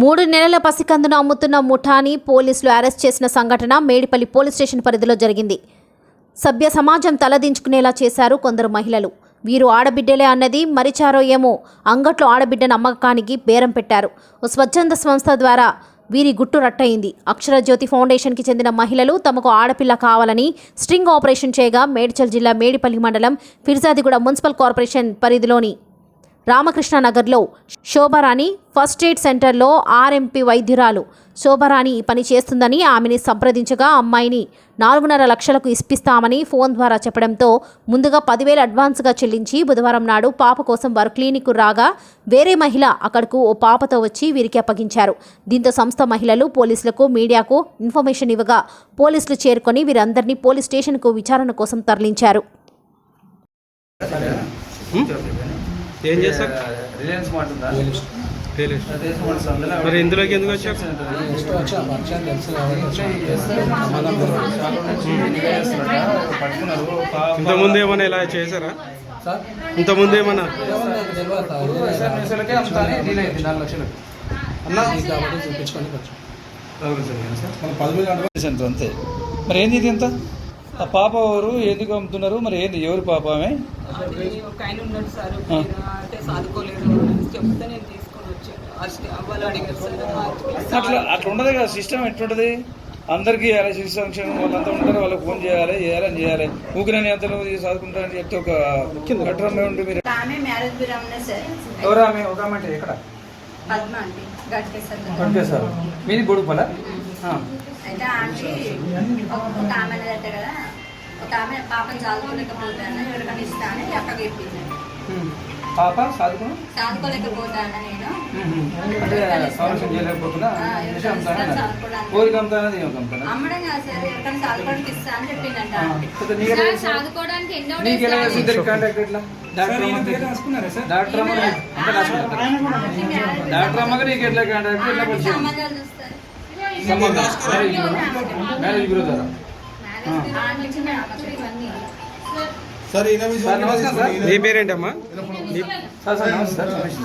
మూడు నెలల పసికందును అమ్ముతున్న ముఠాని పోలీసులు అరెస్ట్ చేసిన సంఘటన మేడిపల్లి పోలీస్ స్టేషన్ పరిధిలో జరిగింది. సభ్య సమాజం తలదించుకునేలా చేశారు కొందరు మహిళలు. వీరు ఆడబిడ్డలే అన్నది మరిచారో ఏమో అంగట్లో ఆడబిడ్డను అమ్మకానికి బేరం పెట్టారు. ఓ స్వచ్ఛంద సంస్థ ద్వారా వీరి గుట్టు రట్టయింది. అక్షరజ్యోతి ఫౌండేషన్కి చెందిన మహిళలు తమకు ఆడపిల్ల కావాలని స్ట్రింగ్ ఆపరేషన్ చేయగా మేడ్చల్ జిల్లా మేడిపల్లి మండలం ఫిర్జాదిగూడ మున్సిపల్ కార్పొరేషన్ పరిధిలోని రామకృష్ణ నగర్లో శోభరాణి ఫస్ట్ ఎయిడ్ సెంటర్లో ఆర్ఎంపీ వైద్యురాలు శోభరాణి పని చేస్తుందని ఆమెని సంప్రదించగా అమ్మాయిని నాలుగున్నర లక్షలకు ఇప్పిస్తామని ఫోన్ ద్వారా చెప్పడంతో ముందుగా పదివేలు అడ్వాన్స్గా చెల్లించి బుధవారం నాడు పాప కోసం వారు క్లినిక్కు రాగా వేరే మహిళ అక్కడకు ఓ పాపతో వచ్చి వీరికి అప్పగించారు. దీంతో సంస్థ మహిళలు పోలీసులకు మీడియాకు ఇన్ఫర్మేషన్ ఇవ్వగా పోలీసులు చేరుకొని వీరందరినీ పోలీస్ స్టేషన్కు విచారణ కోసం తరలించారు. ఏం చేస్తారు రిలయన్స్ మార్ట్ ఉందా తెలియదు రిలయన్స్ మార్ట్ అందులో మరి ఇందులోకి ఎందుకు వచ్చావు? నెక్స్ట్ వచ్చి? ఆ పరిచయం తెలుసు కాబట్టి వచ్చాను. మనం పట్టుకున్నారు ఇంతకుముందు ఏమైనా ఇలా చేశారా? సార్? ఇంతకుముందు ఏమన్నా? ఏమో నాకు తెలియదు సార్. ఇది ఎస్ఎంఎస్లకే అమ్ముతానే డీల్ అయింది నాలుగు లక్షలు. అన్నా? ఇది కాబట్టి చూపించుకొని వచ్చాం. మన పదమూడు గంటలు. అంతే మరి ఏంది ఇది ఎంత? ఆ పాప ఎవరు? ఎందుకు అమ్ముతున్నారు మరి ఏంది? ఎవరు పాప ఆమె? అది ఒక ఆయన ఉన్నాడు సార్. ఆ. అంటే చదువుకోలేదు అని చెప్తే నేను తీసుకొని వచ్చాను. అసలు అవ్వాలి అడిగారు సార్. అట్లా అట్లా ఉండదు కదా. సిస్టమ్ ఎట్లుంటది? అందరికీ చేయాలి శిశు సంక్షేమం వాళ్ళంతా ఉంటారు. వాళ్ళకి ఫోన్ చేయాలి చేయాలని చేయాలి. ఊరికి నేను ఎంత చెప్తే ఒక లెటర్ అమ్మే ఉంటే మీరు ఆమె మ్యారేజ్ బిరామనే సార్. ఎవరు ఆమె? ఒక ఆమె అంటే ఎక్కడ పద్మ కొట్టేశారు మీది బొడుపల అయితే ఆంటీ ఒక ఆమె అనేదట కదా ఒక ఆమె పాపను చదువుకోలేకపోతాను ఎవరికైనా ఇస్తాను అక్కడికి చెప్పింది. పాప చదువుకుని? చదువుకోలేకపోతాను నేను? అమ్మడం కాదు సార్ ఎవరికైనా చదువుకోవడానికి ఇస్తా అని చెప్పిందంట. ఆ, ఆంటీ. అయితే నీకు ఎలా తెలుసు? చదువుకోవడానికి ఎన్నో డాక్టర్ డాక్టర్ డాక్టర్ అమ్మకి నీకు ఎట్లా కాంటాక్ట్ ఎట్లా పరిచయం? మ్యారేజ్ సార్ నమస్కారం సార్. నీ పేరేంటమ్మా? సార్ సార్ నమస్తే సార్ తెలియదు